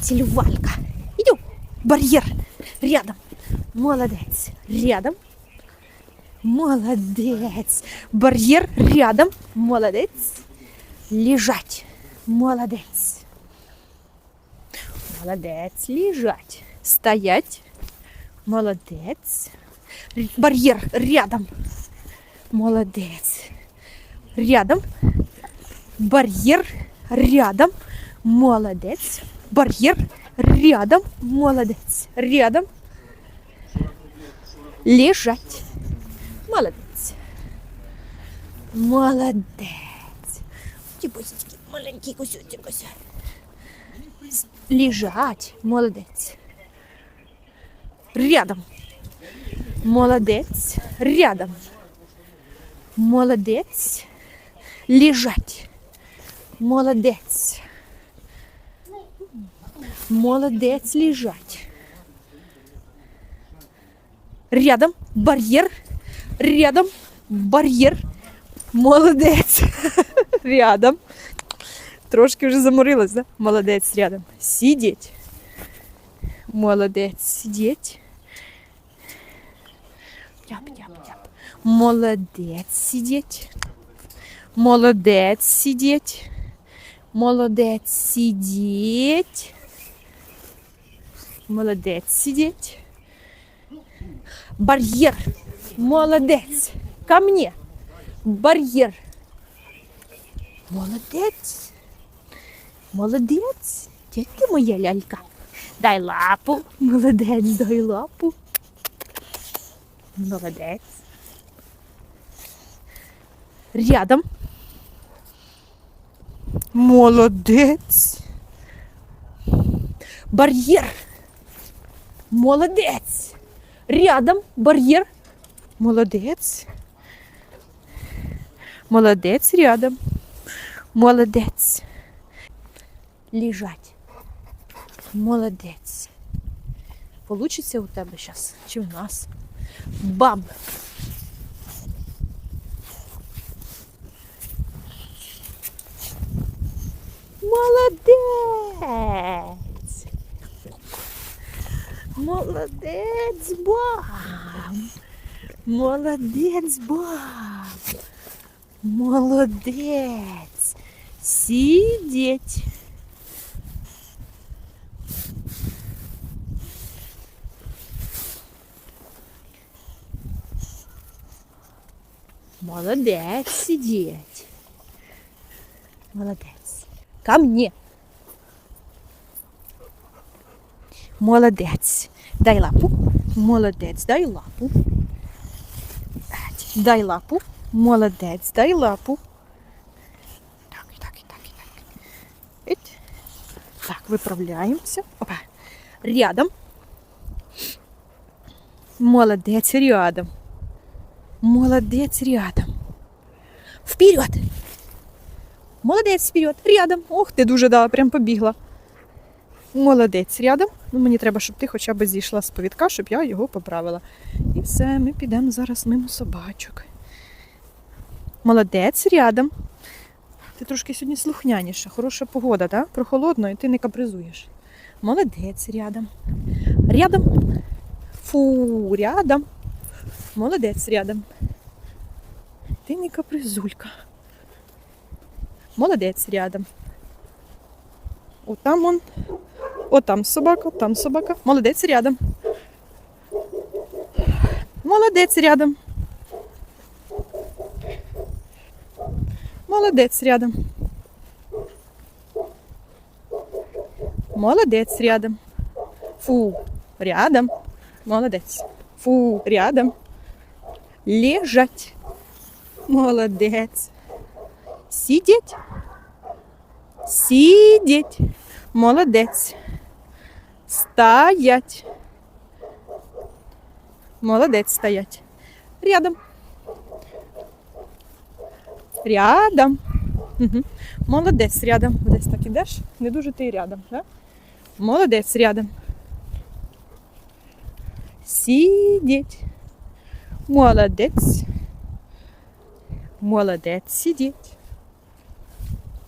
Цілювалька. Іду. Бар'єр. Рядом. Молодець. Рядом. Молодець. Бар'єр рядом. Молодець. Лежать. Молодець. Молодець. Лежать. Стоять. Молодець. Р- Бар'єр рядом. Молодець. Рядом. Бар'єр рядом. Молодець. Бар'єр рядом. Молодець. Рядом. Лежать. Молодець. Молодець. Ті босички, маленький кусочок ось. Лежать. Молодець. Рядом. Молодець. Рядом. Молодець. Лежать. Молодець. Молодець лежать. Рядом бар'єр. Рядом бар'єр. Молодець. Рядом. Трошки вже заморилась, да? Молодець рядом. Сидіть. Молодець. Сидіть. Тяп, тяп, тяп. Молодець сидіть. Молодець сидіть. Молодець сидіть. Молодець сидіть. Бар'єр. Молодець. Ко мне. Бар'єр. Молодець. Молодець. Де ти моя лялька? Дай лапу. Молодець, дай лапу. Молодець. Рядом. Молодець. Бар'єр. Молодець. Рядом бар'єр. Молодець. Молодець рядом. Молодець. Лежать. Молодець. Получиться у тебе зараз чи у нас? Бам! Молодець! Молодець, бам! Молодець, бам! Молодець! Сидеть! Молодець, сидеть. Молодець. Ко мне. Молодець. Дай лапу. Молодець, дай лапу. Дай лапу. Молодець, дай лапу. Так, так, так, так. Так, виправляємося. Опа. Рядом. Молодець, рядом. Молодець рядом. Вперед! Молодець вперед, рядом. Ох, ти дуже да, прям побігла. Молодець рядом. Ну, мені треба, щоб ти хоча б зійшла з повідка, щоб я його поправила. І все, ми підемо зараз мимо собачок. Молодець рядом. Ти трошки сьогодні слухняніша, хороша погода, так? Прохолодно, і ти не капризуєш. Молодець рядом. Рядом. Фу, рядом. Молодець рядом. Ти не капризулька. Молодець рядом. Отам он. Отам собака, там собака. Молодець рядом. Молодець рядом. Молодець рядом. Молодець рядом. Фу, рядом. Молодець. Фу, рядом. Лежать. Молодець. Сидеть. Сидеть. Молодець. Стоять. Молодець стоять. Рядом. Рядом. Угу. Молодець рядом. Десь так ідеш. Не дуже ти рядом. Да? Молодець рядом. Сидеть. Молодець. Молодець сидіть.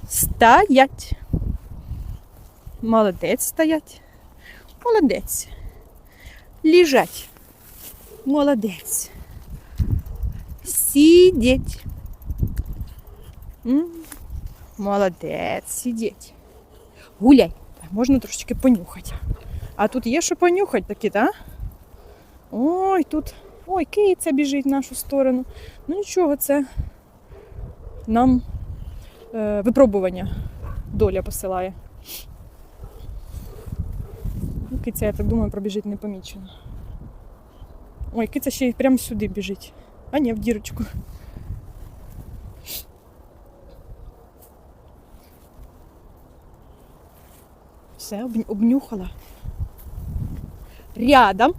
Стоять. Молодець стоять. Молодець. Лежать. Молодець. Сидеть. Молодець, сидеть. Гуляй. Можна трошечки понюхати. А тут є що понюхати такі, так? Ой, тут. Ой, киця біжить в нашу сторону. Ну нічого, це нам е, випробування доля посилає. Киця, я так думаю, пробіжить непомічено. Ой, киця ще й прямо сюди біжить. А ні, в дірочку. Все, обнюхала. Рядом.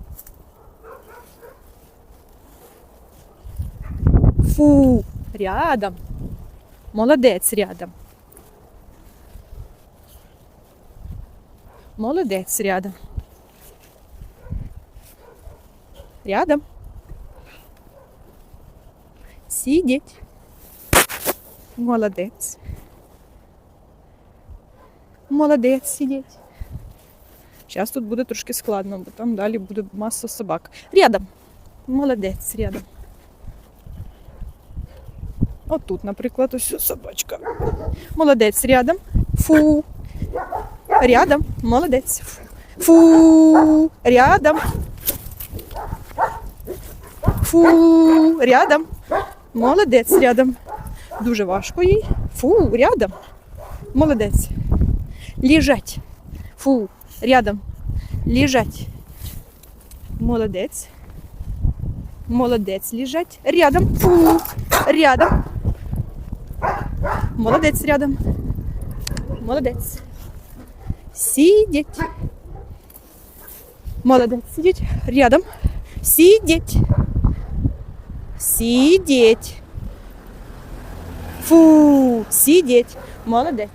Фу, рядом. Молодець рядом. Молодець рядом. Рядом. Сидіть. Молодець. Молодець сидіть. Зараз тут буде трошки складно, бо там далі буде маса собак. Рядом. Молодець рядом. Отут, наприклад, ось собачка. Молодець рядом. Фу. Рядом. Молодець. Фу. Рядом. Фу. Рядом. Молодець рядом. Дуже важко їй. Фу, рядом. Молодець. Лежать. Фу. Рядом. Лежать. Молодець. Молодець лежать. Рядом. Фу. Рядом. Молодець рядом. Молодець. Сидеть. Молодець. Сидеть. Рядом. Сидеть. Сидеть. Фу. Сидеть. Молодець.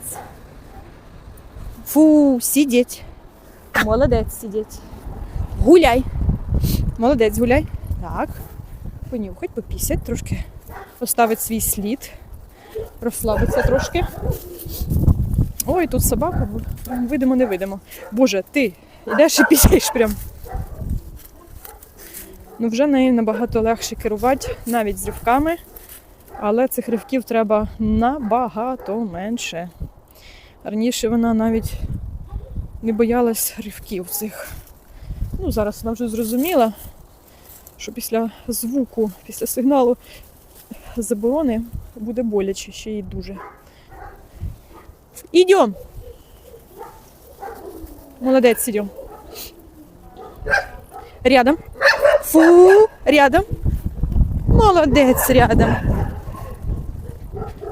Фу. Сидеть. Молодець сидеть. Гуляй. Молодець, гуляй. Так. Понюхать, попісять трошки. Поставить свій слід. Розслабиться трошки. Ой, тут собака, видимо, не видимо. Боже, ти йдеш і пісяєш прям. Ну, вже нею набагато легше керувати, навіть з ривками. Але цих ривків треба набагато менше. Раніше вона навіть не боялась ривків цих. Ну, зараз вона вже зрозуміла, що після звуку, після сигналу заборони буде боляче ще й дуже. Ідем. Молодець, ідем. Рядом. Фу, рядом. Молодець рядом.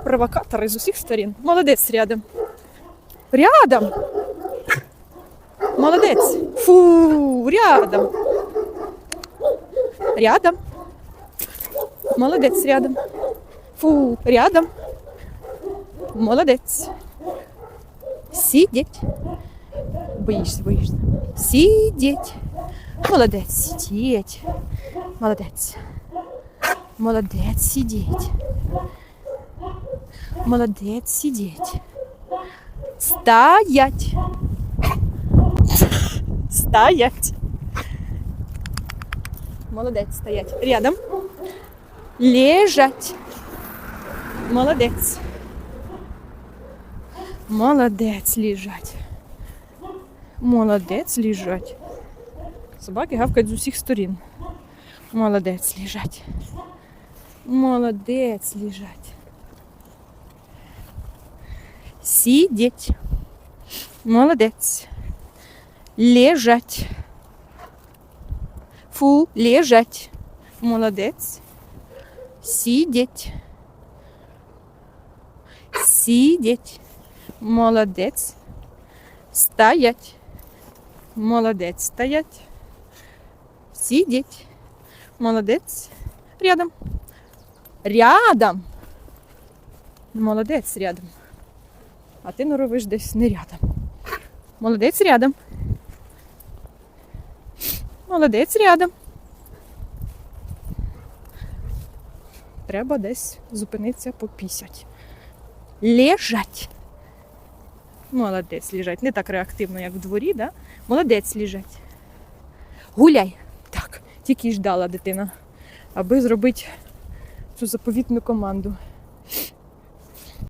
Провокатори з усіх сторін. Молодець рядом. Рядом. Молодець. Фу, рядом. Рядом. Молодець рядом. Фу, рядом. Молодець. Сидеть. Боїшся, боїшся. Сидеть. Молодець, сидеть. Молодець. Молодець, сидеть. Молодець, сидеть. Стоять. Стоять. Молодець, стоять. Рядом. Лежать. Молодець. Молодець лежать. Молодець лежать. Собаки гавкають з усіх сторін. Молодець лежать. Молодець лежать. Сидеть. Молодець. Лежать. Фу, лежать. Молодець. Сидеть. Сидеть. Молодець. Стоять. Молодець. Стоять. Сидеть. Молодець. Рядом. Рядом. Молодець рядом. А ти норовиш десь не рядом. Молодець рядом. Молодець рядом. Треба десь зупинитися попісять. Лежать. Молодець лежать. Не так реактивно, як в дворі, да? Молодець лежать. Гуляй. Тільки й ждала дитина, аби зробити цю заповітну команду.